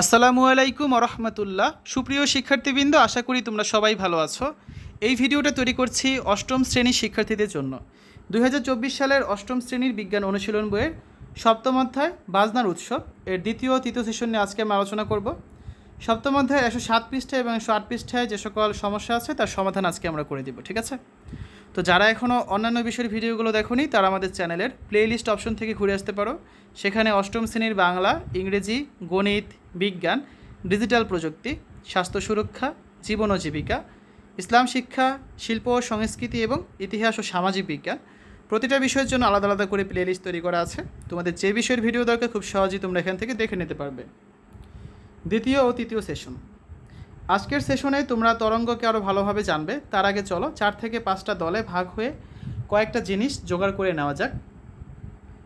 আসসালামু আলাইকুম রহমতুল্লাহ সুপ্রিয় শিক্ষার্থীবৃন্দ, আশা করি তোমরা সবাই ভালো আছো। এই ভিডিওটা তৈরি করছি অষ্টম শ্রেণির শিক্ষার্থীদের জন্য। দু হাজার চব্বিশ সালের অষ্টম শ্রেণির বিজ্ঞান অনুশীলন বইয়ের সপ্তম অধ্যায় বাজনার উৎসব। এর দ্বিতীয় তৃতীয় সেশন নিয়ে আজকে আমি আলোচনা করব। সপ্তম অধ্যায় একশো সাত পৃষ্ঠায় এবং একশো আট পৃষ্ঠায় যে সকল সমস্যা আছে তার সমাধান আজকে আমরা করে দিব, ঠিক আছে? তো যারা এখনও অন্যান্য বিষয়ের ভিডিওগুলো দেখোনি, তারা আমাদের চ্যানেলের প্লেলিস্ট অপশন থেকে ঘুরে আসতে পারো। সেখানে অষ্টম শ্রেণির বাংলা, ইংরেজি, গণিত, বিজ্ঞান ডিজিটাল প্রযুক্তি, স্বাস্থ্য সুরক্ষা, জীবন ও জীবিকা, ইসলাম শিক্ষা, শিল্প ও সংস্কৃতি এবং ইতিহাস ও সামাজিক বিজ্ঞান। প্রতিটা বিষয়ের জন্য আলাদা আলাদা করে প্লেলিস্ট তৈরি করা আছে। তোমাদের যে বিষয়ের ভিডিও দরকার, খুব সহজেই তোমরা এখান থেকে দেখে নিতে পারবে। দ্বিতীয় ও তৃতীয় সেশন আজকের সেশনে তোমরা তরঙ্গকে আরও ভালোভাবে জানবে। তার আগে চলো, চার থেকে পাঁচটা দলে ভাগ হয়ে কয়েকটা জিনিস জোগাড় করে নেওয়া যাক।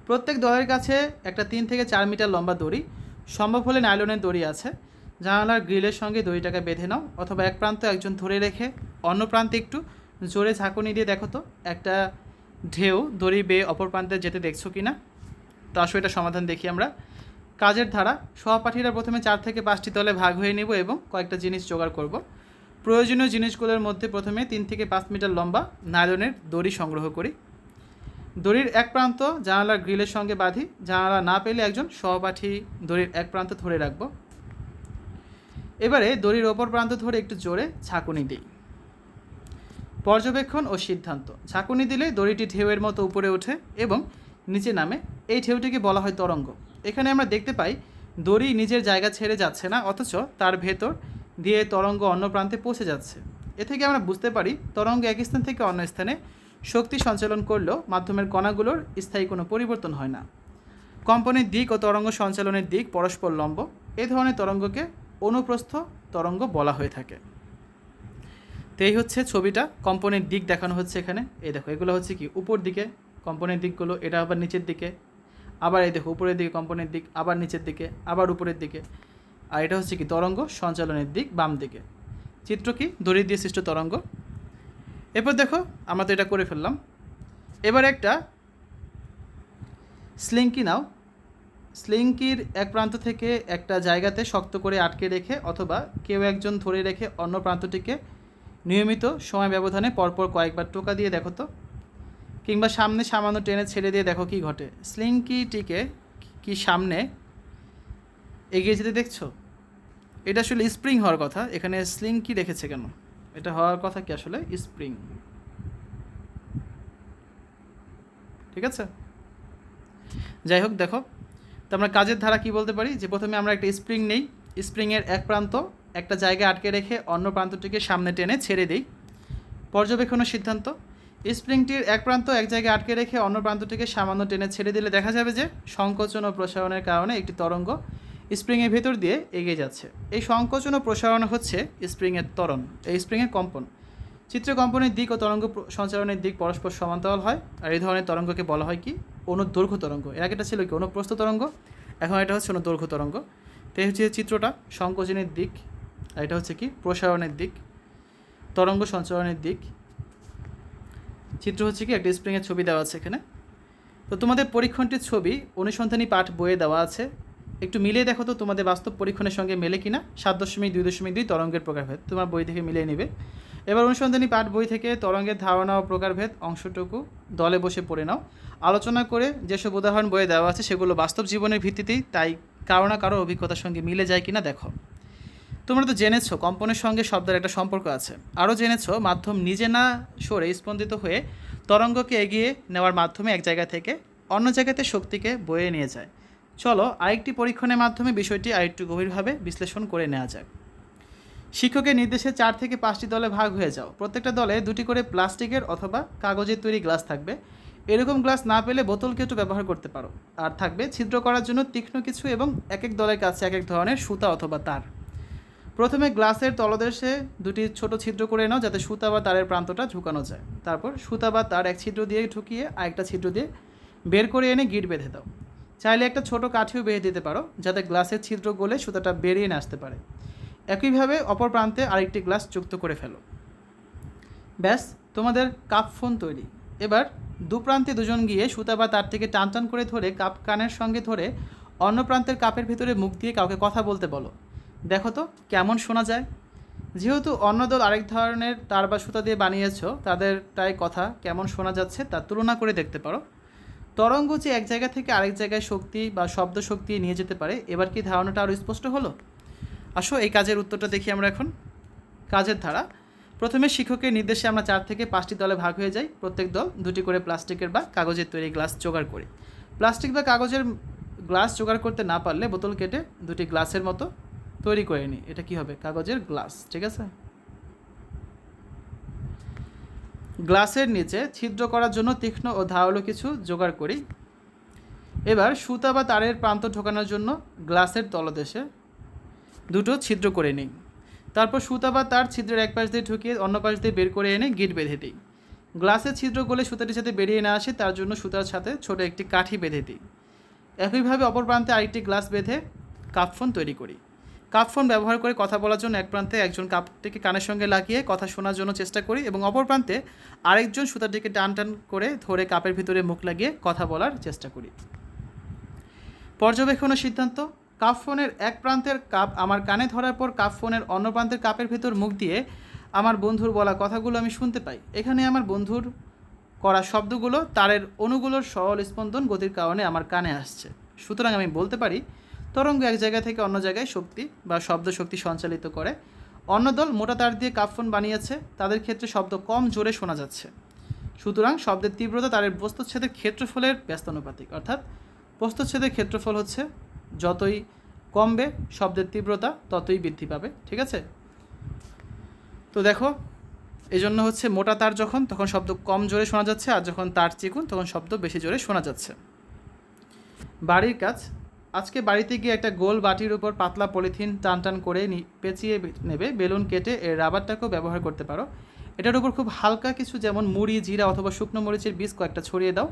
প্রত্যেক দলের কাছে একটা তিন থেকে চার মিটার লম্বা দড়ি, সম্ভব হলে নাইলনের দড়ি আছে। জানালার গ্রিলের সঙ্গে দড়িটাকে বেঁধে নাও, অথবা এক প্রান্ত একজন ধরে রেখে অন্য প্রান্তে একটু জোরে ঝাঁকুনি দিয়ে দেখো তো, একটা ঢেউ দড়ি বেয়ে অপর প্রান্তে যেতে দেখছ কি না তো আসো, এটা সমাধান দেখি আমরা। কাজের ধারা, সহপাঠীরা প্রথমে চার থেকে পাঁচটি দলে ভাগ হয়ে নেব এবং কয়েকটা জিনিস জোগাড় করব। প্রয়োজনীয় জিনিসগুলোর মধ্যে প্রথমে তিন থেকে পাঁচ মিটার লম্বা নাইলনের দড়ি সংগ্রহ করি। দড়ির এক প্রান্ত জানালার গ্রিলের সঙ্গে বাঁধি, জানালা না পেলে একজন সহপাঠী দড়ির এক প্রান্ত ধরে রাখব। এবারে দড়ির ওপর প্রান্ত ধরে একটু জোরে ঝাঁকুনি দিই। পর্যবেক্ষণ ও সিদ্ধান্ত। ঝাঁকুনি দিলে দড়িটি ঢেউয়ের মতো উপরে ওঠে এবং নিচে নামে। এই ঢেউটিকে বলা হয় তরঙ্গ। এখানে আমরা দেখতে পাই, দড়ি নিজের জায়গা ছেড়ে যাচ্ছে না, অথচ তার ভেতর দিয়ে তরঙ্গ অন্য প্রান্তে পৌঁছে যাচ্ছে। এ থেকে আমরা বুঝতে পারি, তরঙ্গ এক স্থান থেকে অন্য স্থানে শক্তি সঞ্চালন করলেও মাধ্যমের কণাগুলোর স্থায়ী কোনো পরিবর্তন হয় না। কম্পনের দিক ও তরঙ্গ সঞ্চালনের দিক পরস্পর লম্ব। এ ধরনের তরঙ্গকে অনুপ্রস্থ তরঙ্গ বলা হয়ে থাকে। তো এই হচ্ছে ছবিটা, কম্পনের দিক দেখানো হচ্ছে এখানে। এই দেখো, এগুলো হচ্ছে কি, উপর দিকে কম্পনের দিকগুলো, এটা আবার নিচের দিকে। আবার এই দেখো, উপরের দিকে কম্পনের দিক, আবার নিচের দিকে, আবার উপরের দিকে। আর এটা হচ্ছে কি, তরঙ্গ সঞ্চালনের দিক, বাম দিকে। চিত্র কি? দড়ি দিয়ে সৃষ্ট তরঙ্গ। এরপর দেখো, আমরা তো এটা করে ফেললাম। এবার একটা স্লিঙ্কি নাও। স্লিঙ্কির এক প্রান্ত থেকে একটা জায়গাতে শক্ত করে আটকে রেখে অথবা কেউ একজন ধরে রেখে অন্য প্রান্তটিকে নিয়মিত সময় ব্যবধানে পরপর কয়েকবার টোকা দিয়ে দেখো তো। কিংবা সামনে সামান্য টেনে ছেড়ে দিয়ে দেখো কি ঘটে। স্লিঙ্কিটিকে কি সামনে? এগিয়ে যেতে দেখছ? এটা আসলে স্প্রিং হওয়ার কথা। এখানে স্লিঙ্কি রেখেছে কেন? এটা হওয়ার কথা কি আসলে? স্প্রিং। ঠিক আছে? যাই হোক, দেখো। তো আমরা কাজের ধারা কি বলতে পারি? যে প্রথমে আমরা একটা স্প্রিং নেই। স্প্রিংয়ের এক প্রান্ত একটা জায়গায় আটকে রেখে অন্য প্রান্তটিকে সামনে টেনে ছেড়ে দিই। পর্যবেক্ষণের সিদ্ধান্ত। স্প্রিংটির এক প্রান্ত এক জায়গায় আটকে রেখে অন্য প্রান্তটিকে সামান্য টেনে ছেড়ে দিলে দেখা যাবে যে সংকোচন ও প্রসারণের কারণে একটি তরঙ্গ স্প্রিংয়ের ভেতর দিয়ে এগিয়ে যাচ্ছে। এই সংকোচন ও প্রসারণ হচ্ছে স্প্রিংয়ের ত্বরণ, এই স্প্রিংয়ের কম্পন। চিত্র কম্পনের দিক ও তরঙ্গ সঞ্চালনের দিক পরস্পর সমান্তরাল হয়। আর এই ধরনের তরঙ্গকে বলা হয় কি? অনুদৈর্ঘ্য তরঙ্গ। এর আগেটা ছিল কি? অনুপ্রস্থ তরঙ্গ, এখন এটা হচ্ছে অনুদৈর্ঘ্য তরঙ্গ। তো এই হচ্ছে চিত্রটা, সংকোচনের দিক। আর এটা হচ্ছে কি? প্রসারণের দিক, তরঙ্গ সঞ্চালনের দিক। চিত্র হচ্ছে কি, একটা স্প্রিংয়ের ছবি দেওয়া আছে এখানে। তো তোমাদের পরীক্ষণটির ছবি অনুসন্ধানী পাঠ বইয়ে দেওয়া আছে। একটু মিলিয়ে দেখো তো তোমাদের বাস্তব পরীক্ষণের সঙ্গে মেলে কিনা। সাত দশমিক দুই দশমিক দুই তরঙ্গের প্রকারভেদ তোমার বই থেকে মিলিয়ে নেবে। এবার অনুসন্ধানী পাঠ বই থেকে তরঙ্গের ধারণা ও প্রকারভেদ অংশটুকু দলে বসে পড়ে নাও। আলোচনা করে যেসব উদাহরণ বইয়ে দেওয়া আছে সেগুলো বাস্তব জীবনের ভিত্তিতেই, তাই কারও না কারও অভিজ্ঞতার সঙ্গে মিলে যায় কিনা দেখো। তোমরা তো জেনেছো, কম্পনের সঙ্গে শব্দের একটা সম্পর্ক আছে। আরও জেনেছো, মাধ্যম নিজে না সরে স্পন্দিত হয়ে তরঙ্গকে এগিয়ে নেওয়ার মাধ্যমে এক জায়গা থেকে অন্য জায়গাতে শক্তিকে বয়ে নিয়ে যায়। চলো, আরেকটি পরীক্ষণের মাধ্যমে বিষয়টি আরেকটু গভীরভাবে বিশ্লেষণ করে নেওয়া যাক। শিক্ষকের নির্দেশে চার থেকে পাঁচটি দলে ভাগ হয়ে যাও। প্রত্যেকটা দলে দুটি করে প্লাস্টিকের অথবা কাগজের তৈরি গ্লাস থাকবে। এরকম গ্লাস না পেলে বোতলকে একটু ব্যবহার করতে পারো। আর থাকবে ছিদ্র করার জন্য তীক্ষ্ণ কিছু এবং এক এক দলের কাছে এক এক ধরনের সুতা অথবা তার। প্রথমে গ্লাসের তলদেশে দুটি ছোট ছিদ্র করে নাও যাতে সুতা বা তারের প্রান্তটা ঝুঁকানো যায়। তারপর সুতা বা তার এক ছিদ্র দিয়ে ঢুকিয়ে আরেকটা ছিদ্র দিয়ে বের করে এনে গিট বেঁধে দাও। চাইলে একটা ছোট কাঠিও বেঁধে দিতে পারো, যাতে গ্লাসের ছিদ্র গলে সুতাটা বেরিয়ে না আসতে পারে। একইভাবে অপর প্রান্তে আরেকটি গ্লাস যুক্ত করে ফেলো। ব্যাস, তোমাদের কাপ ফোন তৈরি। এবার দু প্রান্তে দুজন গিয়ে সুতা বা তার থেকে টান টান করে ধরে কাপ কানের সঙ্গে ধরে অন্য প্রান্তের কাপের ভিতরে মুখ দিয়ে কাউকে কথা বলতে বলো। দেখো তো কেমন শোনা যায়। যেহেতু অন্য দল আরেক ধরনের তার বা সুতা দিয়ে বানিয়েছ, তাদের তাই কথা কেমন শোনা যাচ্ছে তা তুলনা করে দেখতে পারো। তরঙ্গ যে এক জায়গা থেকে আরেক জায়গায় শক্তি বা শব্দ শক্তি নিয়ে যেতে পারে, এবার কি ধারণাটা আরও স্পষ্ট হলো? আসো এই কাজের উত্তরটা দেখি আমরা এখন। কাজের ধারা। প্রথমে শিক্ষকের নির্দেশে আমরা চার থেকে পাঁচটি দলে ভাগ হয়ে যাই। প্রত্যেক দল দুটি করে প্লাস্টিকের বা কাগজের তৈরি গ্লাস জোগাড় করি। প্লাস্টিক বা কাগজের গ্লাস জোগাড় করতে না পারলে বোতল কেটে দুটি গ্লাসের মতো তৈরি করে নিই এটা কি হবে? কাগজের গ্লাস, ঠিক আছে? গ্লাসের নিচে ছিদ্র করার জন্য তীক্ষ্ণ ও ধারালো কিছু জোগাড় করি। এবার সুতা বা তারের প্রান্ত ঢোকানোর জন্য গ্লাসের তলদেশে দুটো ছিদ্র করে নিই। তারপর সুতা বা তার ছিদ্রের এক পাশ দিয়ে ঢুকিয়ে অন্য পাশ দিয়ে বের করে এনে গিট বেঁধে দিই। গ্লাসের ছিদ্র গলে সুতাটির সাথে বেরিয়ে না আসে, তার জন্য সুতার সাথে ছোট একটি কাঠি বেঁধে দিই। একইভাবে অপর প্রান্তে আরেকটি গ্লাস বেঁধে কাপফোন তৈরি করি। কাপফোন ব্যবহার করে কথা বলার জন্য এক প্রান্তে একজন কাপটিকে কানের সঙ্গে লাগিয়ে কথা শোনার জন্য চেষ্টা করি এবং অপর প্রান্তে আরেকজন সুতাটিকে টান টান করে ধরে কাপের ভিতরে মুখ লাগিয়ে কথা বলার চেষ্টা করি। পর্যবেক্ষণ ও সিদ্ধান্ত, কাপ ফোনের এক প্রান্তের কাপ আমার কানে ধরার পর কাপ ফোনের অন্য প্রান্তের কাপের ভেতর মুখ দিয়ে আমার বন্ধুর বলা কথাগুলো আমি শুনতে পাই। এখানে আমার বন্ধুর করা শব্দগুলো তারের অণুগুলোর সরল স্পন্দন গতির কারণে আমার কানে আসছে। সুতরাং আমি বলতে পারি তরঙ্গ এক জায়গা থেকে অন্য জায়গায় শক্তি বা শব্দ শক্তি সঞ্চালিত করে। অন্য দল মোটা তার দিয়ে কাপফোন বানিয়েছে, তাদের ক্ষেত্রে শব্দ কম জোরে শোনা যাচ্ছে। সুতরাং শব্দের তীব্রতা তারের বস্তুচ্ছেদের ক্ষেত্রফলের ব্যস্তানুপাতিক। অর্থাৎ বস্তুচ্ছেদের ক্ষেত্রফল হচ্ছে, যতই কমবে শব্দের তীব্রতা, ততই বৃদ্ধি পাবে। ঠিক আছে? তো দেখো এই জন্য হচ্ছে মোটা তার যখন, তখন শব্দ কম জোরে শোনা যাচ্ছে, আর যখন তার চিকুন, তখন শব্দ বেশি জোরে শোনা যাচ্ছে। বাড়ির কাজ আজকে বাড়িতে গিয়ে একটা গোল বাটির উপর পাতলা পলিথিন টান টান করে পেঁচিয়ে নেবে, বেলুন কেটে এর রাবারটাকেও ব্যবহার করতে পারো। এটার উপর খুব হালকা কিছু যেমন মুড়ি, জিরা অথবা শুকনো মরিচের বীজ কয়েকটা ছড়িয়ে দাও।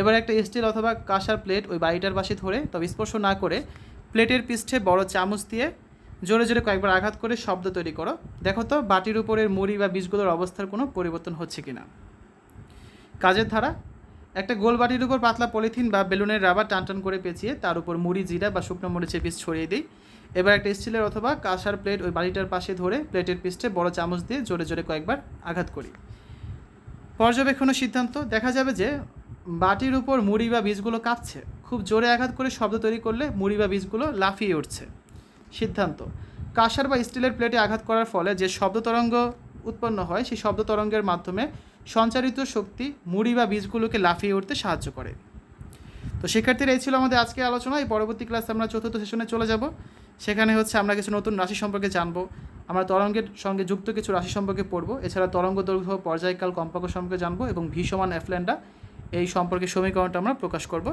এবার একটা স্টিল অথবা কাঁসার প্লেট ওই বাড়িটার পাশে ধরে তবে স্পর্শ না করে প্লেটের পৃষ্ঠে বড় চামচ দিয়ে জোরে জোরে কয়েকবার আঘাত করে শব্দ তৈরি করো। দেখো তো, বাটির উপরের মুড়ি বা বীজগুলোর অবস্থার কোনো পরিবর্তন হচ্ছে কি না কাজের ধারা একটা গোল বাটির উপর পাতলা পলিথিন বা বেলুনের রাবার টান টান করে পেঁচিয়ে তার উপর মুড়ি, জিরা বা শুকনো মরিচের পিস ছড়িয়ে দিই। এবার একটা স্টিলের অথবা কাঁসার প্লেট ওই বাটিটার পাশে ধরে প্লেটের পিসটে বড় চামচ দিয়ে জোরে জোরে কয়েকবার আঘাত করি। পর্যবেক্ষণের সিদ্ধান্ত, দেখা যাবে যে বাটির উপর মুড়ি বা বীজগুলো কাঁপছে। খুব জোরে আঘাত করে শব্দ তৈরি করলে মুড়ি বা বীজগুলো লাফিয়ে উঠছে। সিদ্ধান্ত, কাঁসার বা স্টিলের প্লেটে আঘাত করার ফলে যে শব্দ তরঙ্গ উৎপন্ন হয়, সেই শব্দ তরঙ্গের মাধ্যমে সঞ্চারিত শক্তি মুড়ি বা বীজগুলোকে লাফিয়ে উঠতে সাহায্য করে। তো শিক্ষার্থীরা, এই ছিল আমাদের আজকের আলোচনা। এই পরবর্তী ক্লাসে আমরা চতুর্থ সেশনে চলে যাব। সেখানে হচ্ছে আমরা কিছু নতুন রাশি সম্পর্কে জানব। আমরা তরঙ্গের সঙ্গে যুক্ত কিছু রাশি সম্পর্কে পড়ব। এছাড়া তরঙ্গ দৈর্ঘ্য, পর্যায়কাল কম্পাঙ্ক সম্পর্কে জানব এবং ভি সমান এফল্যান্ডা এই সম্পর্কে সমীকরণটা আমরা প্রকাশ করব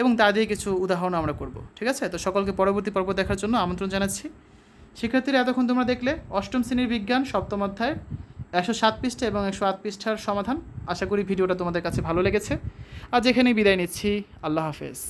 এবং তা দিয়ে কিছু উদাহরণ আমরা করব। ঠিক আছে? তো সকলকে পরবর্তী পর্ব দেখার জন্য আমন্ত্রণ জানাচ্ছি। শিক্ষার্থীরা, এতক্ষণ তোমরা দেখলে অষ্টম শ্রেণির বিজ্ঞান, সপ্তম অধ্যায়ের একশো সাত পৃষ্ঠা এবং একশো আট পৃষ্ঠার সমাধান। আশা করি ভিডিওটা তোমাদের কাছে ভালো লেগেছে। আজ এখানেই বিদায় নিচ্ছি। আল্লাহ হাফেজ।